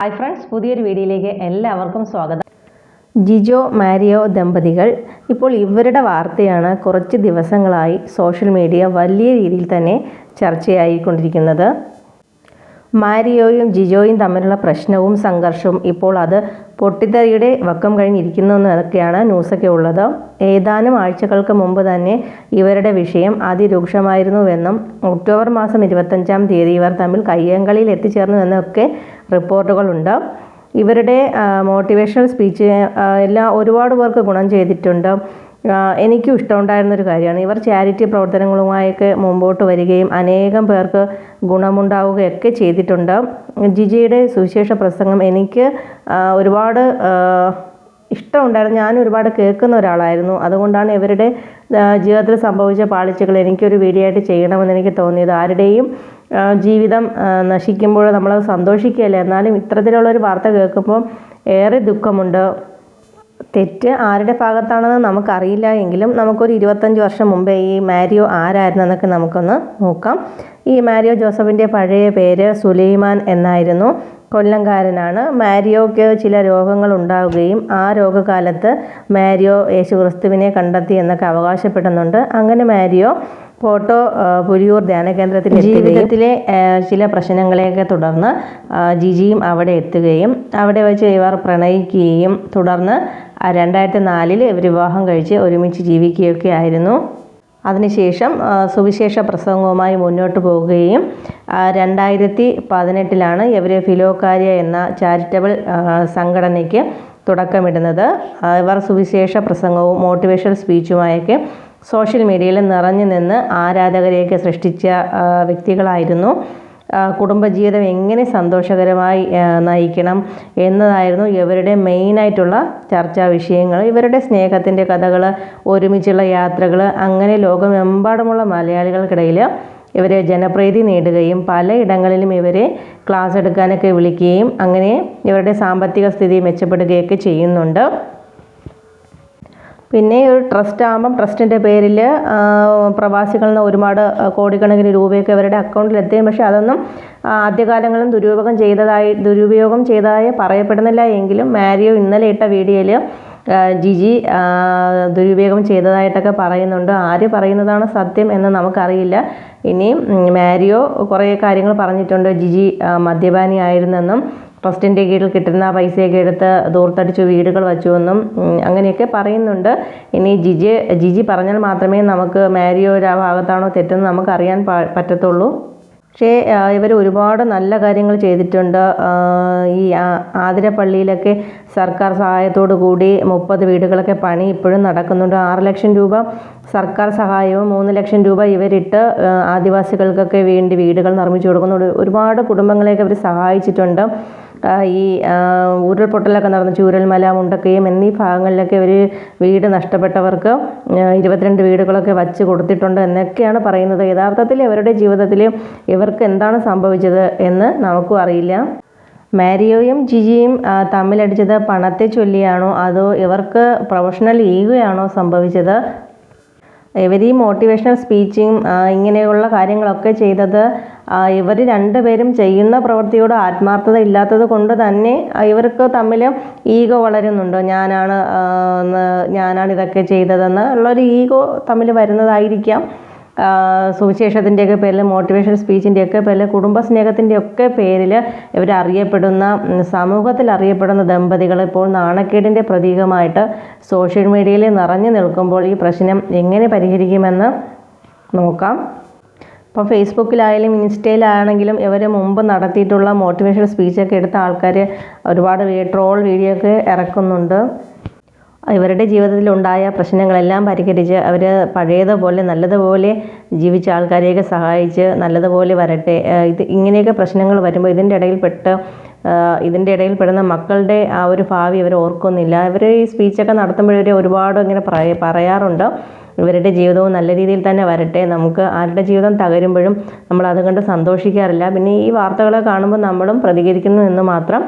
Hi friends പുതിയൊരു വീഡിയോയിലേക്ക് എല്ലാവർക്കും സ്വാഗതം. ജിജോ മാരിയോ ദമ്പതികൾ ഇപ്പോൾ ഇവരുടെ വാർത്തയാണ് കുറച്ച് ദിവസങ്ങളായി സോഷ്യൽ മീഡിയ വലിയ രീതിയിൽ തന്നെ ചർച്ചയായിക്കൊണ്ടിരിക്കുന്നത്. മാരിയോയും ജിജോയും തമ്മിലുള്ള പ്രശ്നവും സംഘർഷവും ഇപ്പോൾ അത് പൊട്ടിത്തെറിയുടെ വക്കം കഴിഞ്ഞിരിക്കുന്നു എന്നൊക്കെയാണ് ന്യൂസൊക്കെ ഉള്ളത്. ഏതാനും ആഴ്ചകൾക്ക് മുമ്പ് തന്നെ ഇവരുടെ വിഷയം അതിരൂക്ഷമായിരുന്നുവെന്നും ഒക്ടോബർ മാസം ഇരുപത്തഞ്ചാം തീയതി ഇവർ തമ്മിൽ കയ്യങ്കളിയിൽ എത്തിച്ചേർന്നു എന്നൊക്കെ റിപ്പോർട്ടുകളുണ്ട്. ഇവരുടെ മോട്ടിവേഷണൽ സ്പീച്ച് എല്ലാം ഒരുപാട് പേർക്ക് ഗുണം ചെയ്തിട്ടുണ്ട്. എനിക്കും ഇഷ്ടമുണ്ടായിരുന്നൊരു കാര്യമാണ്. ഇവർ ചാരിറ്റി പ്രവർത്തനങ്ങളുമായൊക്കെ മുമ്പോട്ട് വരികയും അനേകം പേർക്ക് ഗുണമുണ്ടാവുകയൊക്കെ ചെയ്തിട്ടുണ്ട്. ജിജിയുടെ സുവിശേഷ പ്രസംഗം എനിക്ക് ഒരുപാട് ഇഷ്ടമുണ്ടായിരുന്നു. ഞാൻ ഒരുപാട് കേൾക്കുന്ന ഒരാളായിരുന്നു. അതുകൊണ്ടാണ് ഇവരുടെ ജീവിതത്തിൽ സംഭവിച്ച പാളിച്ചകൾ എനിക്കൊരു വീഡിയോ ആയിട്ട് ചെയ്യണമെന്ന് എനിക്ക് തോന്നിയത്. ആരുടെയും ജീവിതം നശിക്കുമ്പോൾ നമ്മൾ സന്തോഷിക്കുകയല്ല? എന്നാലും ഇത്തരത്തിലുള്ള ഒരു വാർത്ത കേൾക്കുമ്പോൾ ഏറെ ദുഃഖമുണ്ട്. തെറ്റ് ആരുടെ ഭാഗത്താണെന്ന് നമുക്കറിയില്ല എങ്കിലും നമുക്കൊരു ഇരുപത്തഞ്ച് വർഷം മുമ്പേ ഈ മാരിയോ ആരായിരുന്നു എന്നൊക്കെ നമുക്കൊന്ന് നോക്കാം. ഈ മാരിയോ ജോസഫിന്റെ പഴയ പേര് സുലൈമാൻ എന്നായിരുന്നു. കൊല്ലംകാരനാണ്. മാരിയോയ്ക്ക് ചില രോഗങ്ങൾ ഉണ്ടാവുകയും ആ രോഗകാലത്ത് മാരിയോ യേശുക്രിസ്തുവിനെ കണ്ടെത്തി എന്നൊക്കെ അവകാശപ്പെടുന്നുണ്ട്. അങ്ങനെ മാരിയോ ഫോട്ടോ പുലിയൂർ ധ്യാന കേന്ദ്രത്തിൽ ജീവിതത്തിലെ ചില പ്രശ്നങ്ങളെയൊക്കെ തുടർന്ന് ജിജിയും അവിടെ എത്തുകയും അവിടെ വെച്ച് ഇവർ പ്രണയിക്കുകയും തുടർന്ന് രണ്ടായിരത്തി നാലിൽ ഇവർ വിവാഹം കഴിച്ച് ഒരുമിച്ച് ജീവിക്കുകയൊക്കെ ആയിരുന്നു. അതിനുശേഷം സുവിശേഷ പ്രസംഗവുമായി മുന്നോട്ട് പോവുകയും രണ്ടായിരത്തി പതിനെട്ടിലാണ് ഇവർ ഫിലോകാര്യ എന്ന ചാരിറ്റബിൾ സംഘടനയ്ക്ക് തുടക്കമിടുന്നത്. ഇവർ സുവിശേഷ പ്രസംഗവും മോട്ടിവേഷണൽ സ്പീച്ചുമായൊക്കെ സോഷ്യൽ മീഡിയയിൽ നിറഞ്ഞു നിന്ന് ആരാധകരെയൊക്കെ സൃഷ്ടിച്ച വ്യക്തികളായിരുന്നു. കുടുംബജീവിതം എങ്ങനെ സന്തോഷകരമായി നയിക്കണം എന്നതായിരുന്നു ഇവരുടെ മെയിനായിട്ടുള്ള ചർച്ചാ വിഷയങ്ങൾ. ഇവരുടെ സ്നേഹത്തിന്റെ കഥകൾ ഒരുമിച്ചുള്ള യാത്രകൾ അങ്ങനെ ലോകമെമ്പാടുമുള്ള മലയാളികൾക്കിടയിൽ ഇവരെ ജനപ്രീതി നേടുകയും പലയിടങ്ങളിലും ഇവരെ ക്ലാസ് എടുക്കാനൊക്കെ വിളിക്കുകയും അങ്ങനെ ഇവരുടെ സാമ്പത്തിക സ്ഥിതി മെച്ചപ്പെടുകയൊക്കെ ചെയ്യുന്നുണ്ട്. പിന്നെ ഒരു ട്രസ്റ്റ് ആകുമ്പം ട്രസ്റ്റിന്റെ പേരിൽ പ്രവാസികളിൽ നിന്ന് ഒരുപാട് കോടിക്കണക്കിന് രൂപയൊക്കെ അവരുടെ അക്കൗണ്ടിൽ എത്തുകയും പക്ഷേ അതൊന്നും ആദ്യകാലങ്ങളും ആദ്യകാലങ്ങളിൽ ദുരുപയോഗം ചെയ്തതായി ദുരുപയോഗം ചെയ്തതായി പറയപ്പെടുന്നില്ല. എങ്കിലും മാരിയോ ഇന്നലെ ഇട്ട വീഡിയോയിൽ ജിജി ദുരുപയോഗം ചെയ്തതായിട്ടൊക്കെ പറയുന്നുണ്ട്. ആര് പറയുന്നതാണ് സത്യം എന്ന് നമുക്കറിയില്ല. ഇനിയും മാരിയോ കുറേ കാര്യങ്ങൾ പറഞ്ഞിട്ടുണ്ട്. ജിജി മദ്യപാനി മദ്യപാനിയായിരുന്നെന്നും ട്രസ്റ്റിന്റെ കീഴിൽ കിട്ടുന്ന പൈസയൊക്കെ എടുത്ത് ദൂർത്തടിച്ചു വീടുകൾ ഉം, അങ്ങനെയൊക്കെ പറയുന്നുണ്ട്. ഇനി ജിജി ജിജി പറഞ്ഞാൽ മാത്രമേ നമുക്ക് മാരിയോയുടെ ആ ഭാഗത്താണോ തെറ്റെന്ന് നമുക്കറിയാൻ പറ്റത്തുള്ളൂ. പക്ഷേ ഇവർ ഒരുപാട് നല്ല കാര്യങ്ങൾ ചെയ്തിട്ടുണ്ട്. ഈ ആതിരപ്പള്ളിയിലൊക്കെ സർക്കാർ സഹായത്തോടു കൂടി മുപ്പത് വീടുകളൊക്കെ പണി ഇപ്പോഴും നടക്കുന്നുണ്ട്. ആറ് ലക്ഷം രൂപ സർക്കാർ സഹായവും മൂന്ന് ലക്ഷം രൂപ ഇവരിട്ട് ആദിവാസികൾക്കൊക്കെ വേണ്ടി വീടുകൾ നിർമ്മിച്ചു കൊടുക്കുന്നുണ്ട്. ഒരുപാട് കുടുംബങ്ങളെയൊക്കെ അവർ സഹായിച്ചിട്ടുണ്ട്. ഈ ഉരുൾപൊട്ടലൊക്കെ നടന്ന ചൂരൽമല മുണ്ടക്കയം എന്നീ ഭാഗങ്ങളിലൊക്കെ ഒരു വീട് നഷ്ടപ്പെട്ടവർക്ക് ഇരുപത്തിരണ്ട് വീടുകളൊക്കെ വച്ച് കൊടുത്തിട്ടുണ്ട് എന്നൊക്കെയാണ് പറയുന്നത്. യഥാർത്ഥത്തിൽ ഇവരുടെ ജീവിതത്തിൽ ഇവർക്ക് എന്താണ് സംഭവിച്ചത് എന്ന് നമുക്കും അറിയില്ല. മാരിയോയും ജിജിയും തമ്മിലടിച്ചത് പണത്തെ ചൊല്ലിയാണോ അതോ ഇവർക്ക് പ്രൊഫഷണൽ ഈഗോയാണോ സംഭവിച്ചത് ഇവർ ഈ മോട്ടിവേഷണൽ സ്പീച്ചിങ് ഇങ്ങനെയുള്ള കാര്യങ്ങളൊക്കെ ചെയ്തത് ഇവർ രണ്ടുപേരും ചെയ്യുന്ന പ്രവൃത്തിയോട് ആത്മാർത്ഥത ഇല്ലാത്തത് കൊണ്ട് തന്നെ ഇവർക്ക് തമ്മിൽ ഈഗോ വളരുന്നുണ്ട്. ഞാനാണ് ഞാനാണ് ഇതൊക്കെ ചെയ്തതെന്ന് ഉള്ളൊരു ഈഗോ തമ്മിൽ വരുന്നതായിരിക്കാം. സുവിശേഷത്തിന്റെയൊക്കെ പേരിൽ മോട്ടിവേഷൻ സ്പീച്ചിന്റെയൊക്കെ പേരിൽ കുടുംബസ്നേഹത്തിന്റെ ഒക്കെ പേരിൽ ഇവർ അറിയപ്പെടുന്ന സമൂഹത്തിൽ അറിയപ്പെടുന്ന ദമ്പതികൾ ഇപ്പോൾ നാണക്കേടിന്റെ പ്രതീകമായിട്ട് സോഷ്യൽ മീഡിയയിൽ നിറഞ്ഞു നിൽക്കുമ്പോൾ ഈ പ്രശ്നം എങ്ങനെ പരിഹരിക്കുമെന്ന് നോക്കാം. ഇപ്പോൾ ഫേസ്ബുക്കിലായാലും ഇൻസ്റ്റയിലാണെങ്കിലും ഇവർ മുമ്പ് നടത്തിയിട്ടുള്ള മോട്ടിവേഷൻ സ്പീച്ചൊക്കെ എടുത്ത ആൾക്കാർ ഒരുപാട് ട്രോൾ വീഡിയോ ഒക്കെ ഇറക്കുന്നുണ്ട്. ഇവരുടെ ജീവിതത്തിൽ ഉണ്ടായ പ്രശ്നങ്ങളെല്ലാം പരിഹരിച്ച് അവർ പഴയതുപോലെ നല്ലതുപോലെ ജീവിച്ച ആൾക്കാരെയൊക്കെ സഹായിച്ച് നല്ലതുപോലെ വരട്ടെ. ഇത് ഇങ്ങനെയൊക്കെ പ്രശ്നങ്ങൾ വരുമ്പോൾ ഇതിന്റെ ഇടയിൽ പെട്ട് ഇതിന്റെ ഇടയിൽ പെടുന്ന മക്കളുടെ ആ ഒരു ഭാവി അവർ ഓർക്കുന്നില്ല. ഇവർ ഈ സ്പീച്ചൊക്കെ നടത്തുമ്പോഴവർ ഒരുപാട് ഇങ്ങനെ പറയ പറയാറുണ്ട്. ഇവരുടെ ജീവിതവും നല്ല രീതിയിൽ തന്നെ വരട്ടെ. നമുക്ക് ആരുടെ ജീവിതം തകരുമ്പോഴും നമ്മൾ അതുകൊണ്ട് സന്തോഷിക്കാറില്ല. പിന്നെ ഈ വാർത്തകളെ കാണുമ്പോൾ നമ്മളും പ്രതികരിക്കുന്നു എന്ന് മാത്രം